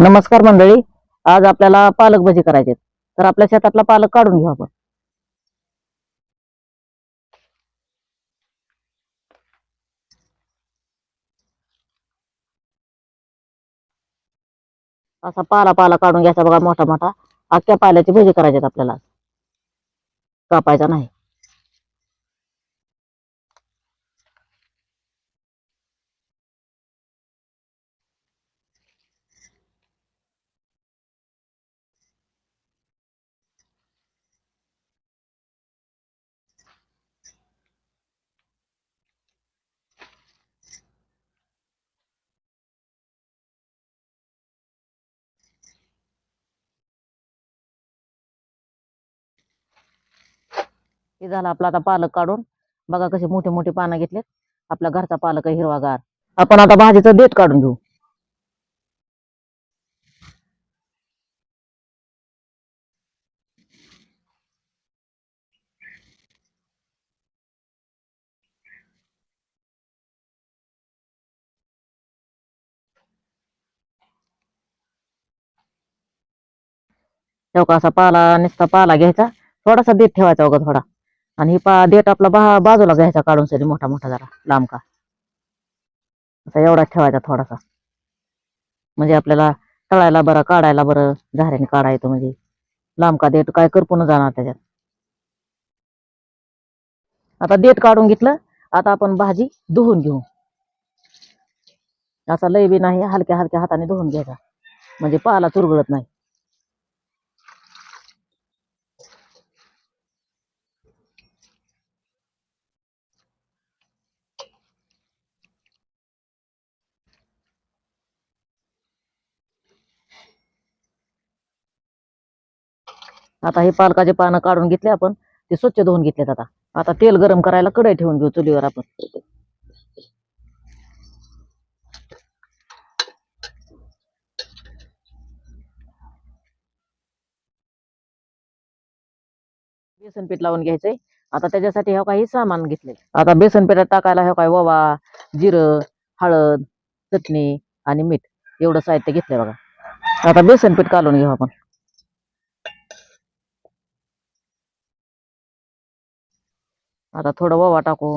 नमस्कार मंडळी आज आपल्याला पालक भजी करायचे तर आपल्या शेतातला पालक काढून घेऊ आपण. असा पाला पाला काढून घ्यायचा बघा मोठा मोठा. अख्ख्या पाल्याची भजी करायची आपल्याला कापायचा नाही. हे झालं आपला आता पालक काढून. बघा कसे मोठे मोठे पानं घेतलेत. आपल्या घरचा पालक आहे हिरवागार. आपण आता भाजीचं देठ काढून घेऊ. तेव्हा असा पाला नुसता पाला घ्यायचा. थोडासा देत ठेवायचा अगं थोडा. आणि पा देठ आपला बा बाजूला घ्यायचा काढून सरी मोठा मोठा जरा लांब का? असा एवढा ठेवायचा थोडासा. म्हणजे आपल्याला तळायला बरं काढायला बरं झाऱ्याने काढायचं म्हणजे. लांब का देठ काय करपून जाणार त्याच्यात. आता देठ काढून घेतलं आता आपण भाजी धुवून घेऊ. असा लय बी नाही हलक्या हलक्या हाताने धुवून घ्यायचा. म्हणजे पाला चुरगळत नाही. आता हे पालकाचे पानं काढून घेतले आपण ते स्वच्छ धुवून घेतलेत आता. आता तेल गरम करायला कढई ठेवून घेऊ चुलीवर आपण. बेसन पीठ लावून घ्यायचंय. आता त्याच्यासाठी हे काही सामान घेतले आता बेसन पिठात टाकायला हे काय ओवा जिरं हळद चटणी आणि मीठ एवढं साहित्य घेतलंय बघा. आता बेसन पीठ काढून घेऊ आपण. आता थोडं ओवा टाकू.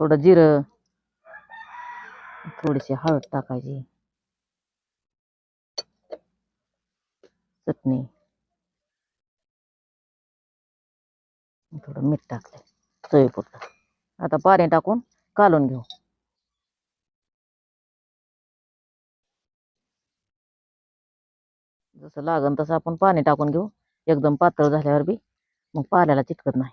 थोडं जिरं. थोडीशी हळद टाकायची. चटणी. थोडं मीठ टाकलं चवीपुरतं. आता पाणी टाकून कालून घेऊ. जसं लागन तसं आपण पाणी टाकून घेऊ. एकदम पातळ झाल्यावर बी मग पाल्याला चिटकत नाही.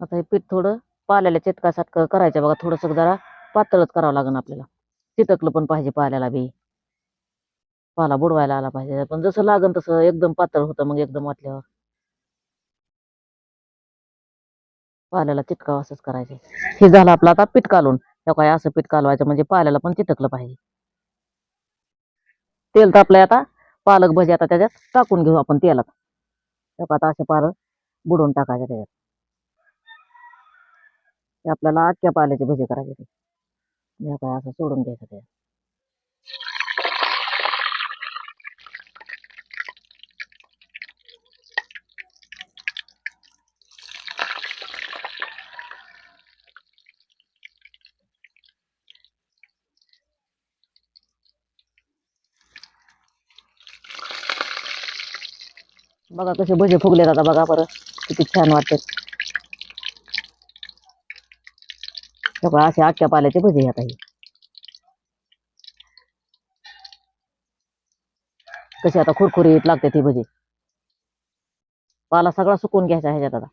आता हे पीठ थोडं पाल्याला चिटकासारखं करायचं बघा थोडंसं जरा पातळच करावं लागेल आपल्याला. चिटकलं पण पाहिजे पाल्याला बी. पाला बुडवायला आला पाहिजे. पण जसं लागन तसं एकदम पातळ होतं मग एकदम वाटल्यावर. पाल्याला चिटकाव असंच करायचे. हे झालं आपलं आता पीठ कालून तेव्हा काय असं पीठ कालवायचं म्हणजे पाल्याला पण चिटकलं पाहिजे. तेल तापलंय आता. पालक भजी आता त्याच्यात टाकून घेऊ आपण तेलात. तेव्हा आता असे पालक बुडवून टाकायचे त्याच्यात. आपल्याला अख्ख्या पाल्याची भजी करायची ते काय असं सोडून घ्यायचं त्याच्यात. बघा कसे भजे फुगलेत आता बघा बरं. किती छान वाटते. बघा असे अख्ख्या पाल्याचे भजे आता हे. कसे आता खुरखुरीत लागते ती भजी. पाला सगळा सुकून घ्यायचा ह्याच्यात आता.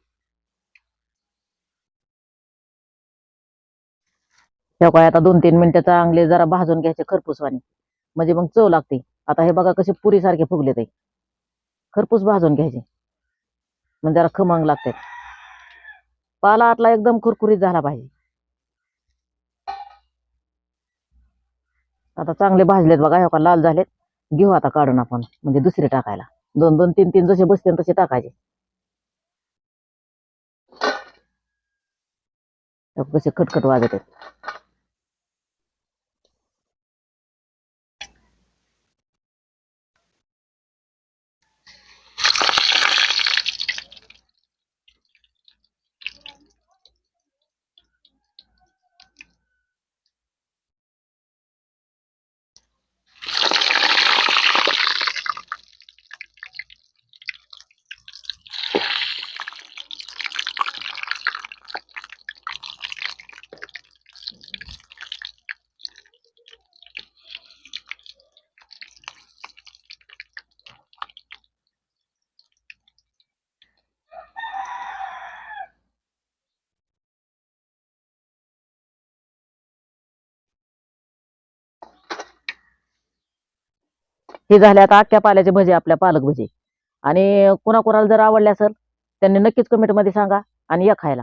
तेव्हा आता दोन तीन मिनिटं चांगले जरा भाजून घ्यायचे खरपूसवानी. म्हणजे मग चव लागते. आता हे बघा कसे पुरी सारखे फुगले ते खरपूस भाजून घ्यायचे. म्हणजे जरा खमंग लागते पाला आतला एकदम कुरकुरीत झाला पाहिजे. आता चांगले भाजलेत बघा हे का लाल झालेत. घेऊ आता काढून आपण म्हणजे दुसरे टाकायला. दोन दोन तीन तीन जसे बसते तसे टाकायचे. कसे खटखट वाजत आहेत. हे झाले आता अख्ख्या पाल्याचे भजे आपल्या पालक भजे. आणि कुणाकुणाला जर आवडले असेल त्यांनी नक्कीच कमेंटमध्ये सांगा आणि या खायला.